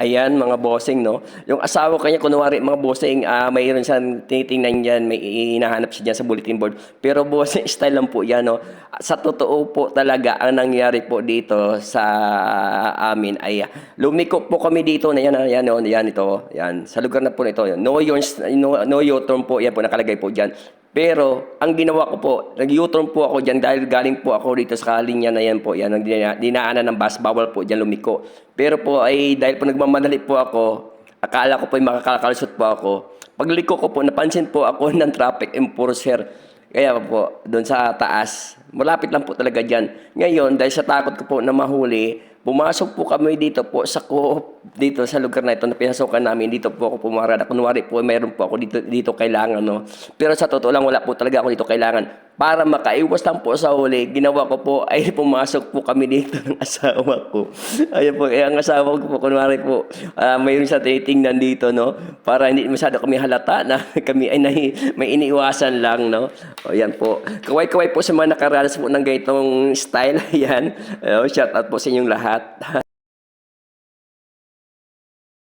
Ayan, mga bossing, no? Yung asawa kanya, kunwari, mga bossing, ah mayroon siyang tinitingnan dyan, may hinahanap siya dyan sa bulletin board. Pero bossing style lang po yan, no? Sa totoo po talaga, ang nangyari po dito sa amin ay ah, lumiko po kami dito na yan, ah, yan, no? yan ito, yan. Sa lugar na po nito, no, yours, no, no U-turn po, yan po, nakalagay po dyan. Pero, ang ginawa ko po, nag-U-turn po ako dyan dahil galing po ako dito sa linya na yan po. Yan, ang dina- dinaanan ng bus, bawal po dyan lumiko. Pero po ay dahil po nagmamadali po ako, akala ko po ay makakakalusot po ako. Pagliko ko po, napansin po ako ng traffic enforcer. Kaya po, doon sa taas, malapit lang po talaga dyan. Ngayon, dahil sa takot ko po na mahuli, pumasok po kami dito po sa co dito sa lugar na ito na pinasokan namin. Dito po ako pumarada. Kunwari po, mayroon po ako dito, dito kailangan. No? Pero sa totoo lang, wala po talaga ako dito kailangan. Para makaiwas lang po sa huli, ginawa ko po ay pumasok po kami dito ng asawa ko. Ayun po, kaya ang asawa ko po, kunwari po, ah, mayroon sa titingnan dito, no? Para hindi masyado kami halata na kami ay nahi, may iniiwasan lang, no? O yan po. Kaway-kaway po sa mga nakaranas po ng ganitong style. Yan. Uh, shout out po sa inyong lahat.